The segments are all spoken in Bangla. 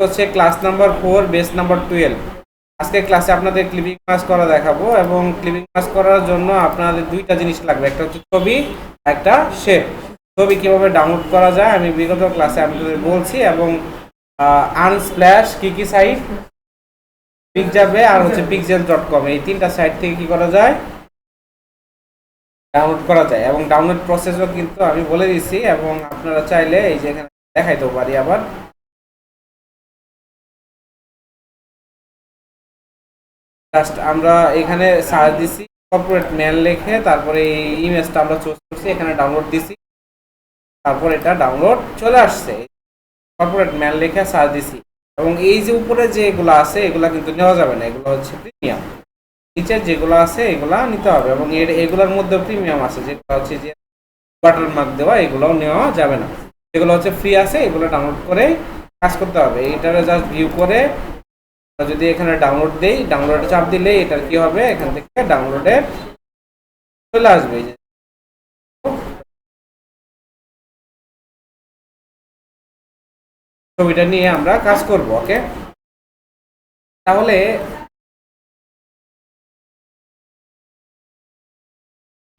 হচ্ছে class number four base number twelve আজকে ক্লাসে আপনাদের ক্লিপিং মাস করা দেখাবো এবং ক্লিপিং মাস করার জন্য আপনাদের দুইটা জিনিস লাগবে। একটা হচ্ছে ছবি, একটা শেপ ছবি কীভাবে ডাউনলোড করা যায়, আমি বিগত ক্লাসে আপনাদের বলছি এবং আনস্প্ল্যাশ কী কী সাইট পিক যাবে আর হচ্ছে পিকজেল ডট কম এই তিনটা সাইট থেকে কি করা যায়? ডাউনলোড করা যায় এবং ডাউনলোড প্রসেসও কিন্তু আমি বলে দিচ্ছি এবং আপনারা চাইলে এই যে এখানে দেখাইতেও পারি আবার। জাস্ট আমরা এখানে সার্চ দিছি কর্পোরেট মেল লিখে তারপরে এই ইমেজটা আমরা চুজ করছি, এখানে ডাউনলোড দিছি। তারপর এটা ডাউনলোড চলে আসছে। কর্পোরেট মেল লিখে সার্চ দিছি। এবং এই যে উপরে যে এগুলো আছে, এগুলা কিন্তু নেওয়া যাবে না, এগুলো হচ্ছে প্রিমিয়াম নিচে যেগুলো আছে, এগুলা নিতে হবে। এবং এর, এগুলোর মধ্যে প্রিমিয়াম আছে, যেগুলো হচ্ছে যে ওয়াটার মার্ক দেওয়া, এগুলোও নেওয়া যাবে না। যেগুলো হচ্ছে ফ্রি আছে, এগুলো ডাউনলোড করে কাজ করতে হবে। এইটারে জাস্ট ভিউ করে যদি এখানে ডাউনলোড দেই ডাউনলোডে চাপ দিলে এটার কি হবে? এখান থেকে ডাউনলোডে চলে আসবে। ছবিটা নিয়ে আমরা কাজ করব, ওকে? তাহলে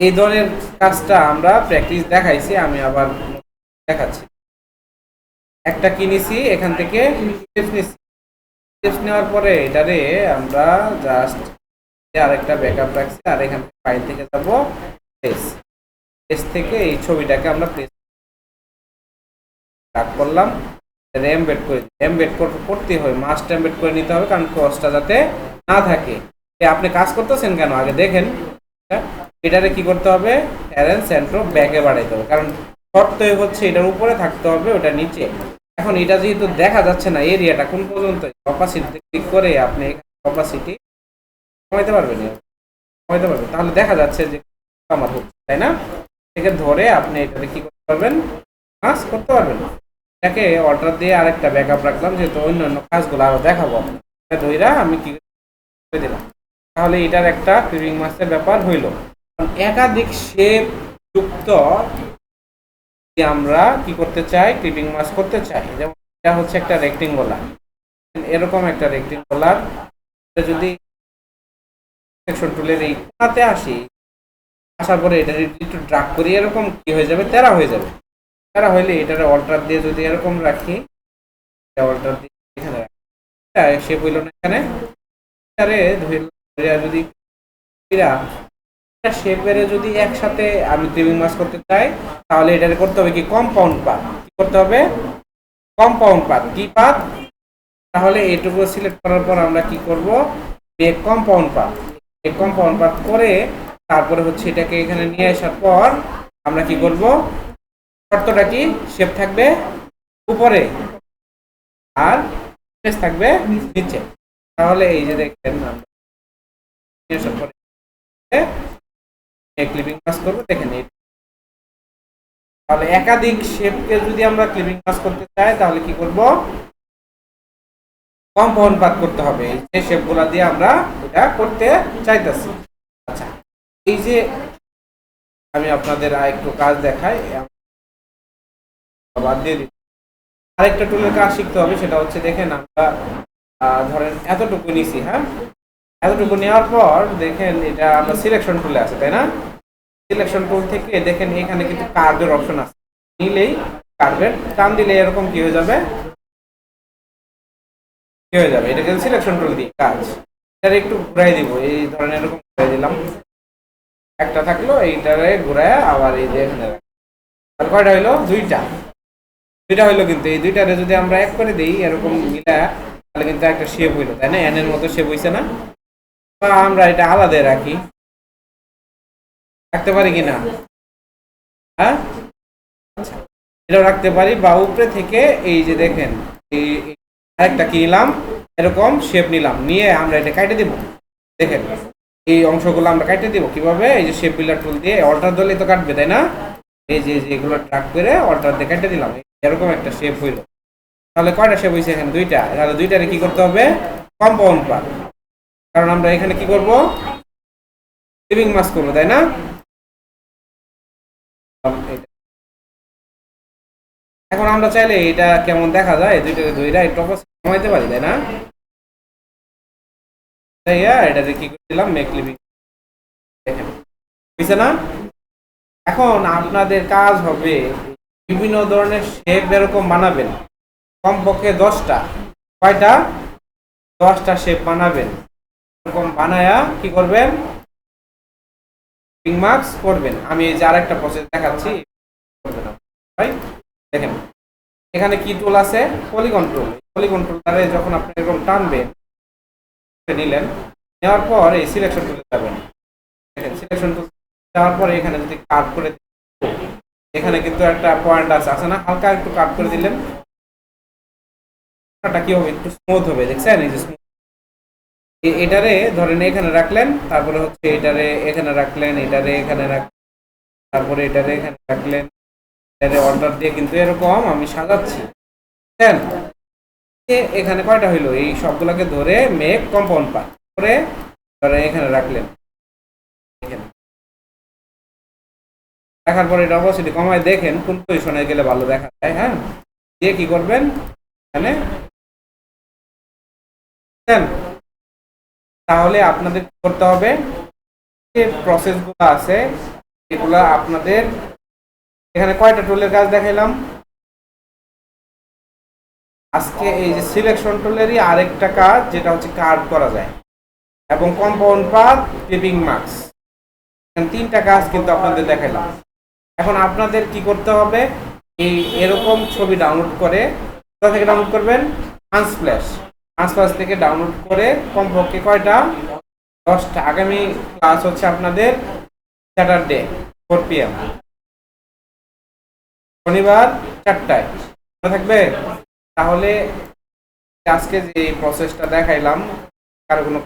এই ধরনের কাজটা আমরা প্র্যাকটিস দেখাইছি, আমি আবার দেখাচ্ছি। একটা কিনেছি, এখান থেকে নিছি। স্টেপস নেওয়ার পরে এটারে আমরা জাস্ট আরেকটা ব্যাকআপ রাখছি আর এখান থেকে ফাইল থেকে যাব প্রেস প্রেস থেকে এই ছবিটাকে আমরা প্রেস কাট করলাম। এমবেড করে এমবেড করতে হয় মাস্ট এমবেড করে নিতে হবে কারণ ক্রসটা যাতে না থাকে। আপনি কাজ করতেছেন কেন? আগে দেখেন হ্যাঁ? এটারে কি করতে হবে? অ্যারেঞ্জ সেন্ট্রো ব্যাকে বাড়াইতে হবে। কারণ শর্ত হচ্ছে এটার উপরে থাকতে হবে, ওটা নিচে। এখন এটা যেহেতু দেখা যাচ্ছে না এরিয়াটা কোন পর্যন্ত? অপাসিটি ক্লিক করে আপনি অপাসিটি কমাইতে পারবেন কমাইতে পারবেন। তাহলে দেখা যাচ্ছে যে আমার হচ্ছে, তাই না? থেকে ধরে আপনি এটাতে কি করতে পারবেন? কাজ করতে পারবেন। এটাকে অর্ডার দিয়ে আরেকটা ব্যাকআপ রাখলাম, যেহেতু অন্য অন্য কাজগুলো আরও দেখাবো ধইরা আমি কি করে দিলাম? তাহলে এটার একটা ক্রিপিং মাসের ব্যাপার হইল। একাধিক শেপ যুক্ত আমরা কি করতে চাই ক্লিপিং মাস করতে চাই, যেমন এটা হচ্ছে একটা রেক্টেঙ্গুলার এরকম একটা রেক্টেঙ্গুলার যদি সেকশন টুলের এই কোনাতে আসি, আসার পরে এটা যদি একটু ড্রাগ করি, এরকম কি হয়ে যাবে? তেরা হয়ে যাবে। তেরা হইলে এটার অল্টার দিয়ে যদি এরকম রাখি অল্টার দিয়ে এখানে রাখি। সে হইল না এখানে। ধরে যদি শেপের যদি একসাথে আমি ক্রিমিং মাস করতে চাই, তাহলে এটারে করতে হবে কি কম্পাউন্ড পাত। কি করতে হবে? কম্পাউন্ড পাত। কি পাত? তাহলে এটুকু সিলেক্ট করার পর আমরা কি করব? মেক কম্পাউন্ড পাত। এই কম্পাউন্ড পাত করে তারপরে হচ্ছে এটাকে এখানে নিয়ে আসার পর আমরা কি করব? শর্তটা কি? শেপ থাকবে উপরে আর থাকবে নিচে। তাহলে এই যে দেখেন আমরা ক্লিপিং পাস করব এই। তাহলে একাধিক শেপকে যদি আমরা ক্লিপিং পাস করতে চাই, তাহলে কি করব? কম্পাউন্ড পাত করতে হবে। যে শেপগুলা দিয়ে আমরা এটা করতে চাইতেছি। আচ্ছা এই যে আমি আপনাদের আর একটু কাজ দেখাই বাদ দিয়ে দিচ্ছি আরেকটা টুলের কাজ শিখতে হবে, সেটা হচ্ছে দেখেন আমরা ধরেন এতটুকু নিছি হ্যাঁ? এতটুকু নেওয়ার পর দেখেন এটা আমরা সিলেকশন টুলে আছে, তাই না? সিলেকশন টুল থেকে দেখেন এখানে কিন্তু কার্ভের অপশন আছে। নিলেই কার্ভের টান দিলে এরকম কি হয়ে যাবে? কি হয়ে যাবে? এটা কিন্তু সিলেকশন টুল দিয়ে কাজ। এটা একটু ঘুরাই দিব, এই ধরনের এরকম ঘুরাই দিলাম। একটা থাকল, এইটারে ঘুরায় আবার এই যে এখানে। তাহলে কয়টা হইল? দুইটা। দুইটা হইল কিন্তু, এই দুইটারে যদি আমরা এক করে দিই, এরকম মিলা তাহলে কিন্তু একটা শেপ হইল, তাই না? এনের মতো শেপ হইছে না? আমরা এটা আলাদা রাখি। রাখতে পারি কি না হ্যাঁ? আচ্ছা এটাও রাখতে পারি। বা উপরে থেকে এই যে দেখেন, এই আরেকটা কি নিলাম? এরকম শেপ নিলাম। নিয়ে আমরা এটা কেটে দিব। দেখেন, এই অংশগুলো আমরা কেটে দিব কীভাবে? এই যে শেপ বিল্ডার টুল দিয়ে অল্টার দিলে তো কাটবে, তাই না? এই যে যে এগুলো ট্রাক করে অল্টার দিয়ে কেটে দিলাম। এরকম একটা শেপ হইল। তাহলে কয়টা শেপ হয়েছে এখানে? দুইটা। তাহলে দুইটারে কি করতে হবে? কম্পাউন্ড পার কারণ আমরা এখানে কি করব? লিভিং মাস করব, তাই না? এখন আমরা চাইলে এটা কেমন দেখা যায়? দুইটারে দুইটা একটু কমাইতে পারি, তাই না? এটাতে কি করে মেক লিভিং বুঝছে না? এখন আপনাদের কাজ হবে বিভিন্ন ধরনের শেপ এরকম বানাবেন। কমপক্ষে দশটা। কয়টা? দশটা শেপ বানাবেন। এরকম বানায়া কি করবেন? মার্কস করবেন। আমি এই যে আরেকটা প্রসেস দেখাচ্ছি দেখেন, এখানে কি টুল আছে? পলিগন টুল পলিগন টুল দ্বারা যখন আপনি এরকম টানবেন নিলেন, নেওয়ার পর এই সিলেকশন টুলে যাবেন। দেখেন সিলেকশন টুল যাওয়ার পরে এখানে যদি কাট করে এখানে কিন্তু একটা পয়েন্ট আছে আছে না? হালকা একটু কাট করে দিলেন। কি হবে? একটু স্মুথ হবে, দেখছেন? এই যে smooth। এটারে ধরেন এখানে রাখলেন, তারপরে হচ্ছে এটারে এখানে রাখলেন, এটারে এখানে রাখলেন তারপরে এটারে এখানে রাখলেন, এটারে অর্ডার দিয়ে কিন্তু এরকম আমি সাজাচ্ছি? এ এখানে কয়টা হইল? এই সবগুলোকে ধরে মেক কম্পাউন্ড পার্ট করে ধরেন এখানে রাখলেন। দেখার পরে এটা অবশ্যই কমায় দেখেন কোন পজিশনে গেলে ভালো দেখা যায় হ্যাঁ? দিয়ে কি করবেন? এখানে? তাহলে আপনাদের করতে হবে? যে প্রসেসগুলো আছে, এগুলা আপনাদের এখানে কয়টা টুলের কাজ দেখাইলাম? আজকে এই যে সিলেকশন টুলেরই আরেকটা কাজ, যেটা হচ্ছে কার্ড করা যায়। এবং কম্পাউন্ড পাথ ক্লিপিং মার্কস তিনটা কাজ কিন্তু আপনাদের দেখাইলাম। এখন আপনাদের কি করতে হবে? এই এরকম ছবি ডাউনলোড করে কোথা থেকে ডাউনলোড করবেন? আনস্প্ল্যাশ আনস্প্ল্যাশ থেকে ডাউনলোড করে কমপক্ষে কয়টা? দশটা। আগামী ক্লাস হচ্ছে আপনাদের স্যাটারডে ফোর পিএম শনিবার চারটায়। মনে থাকবে? তাহলে আজকে যে প্রসেসটা দেখাইলাম, কারও কোনো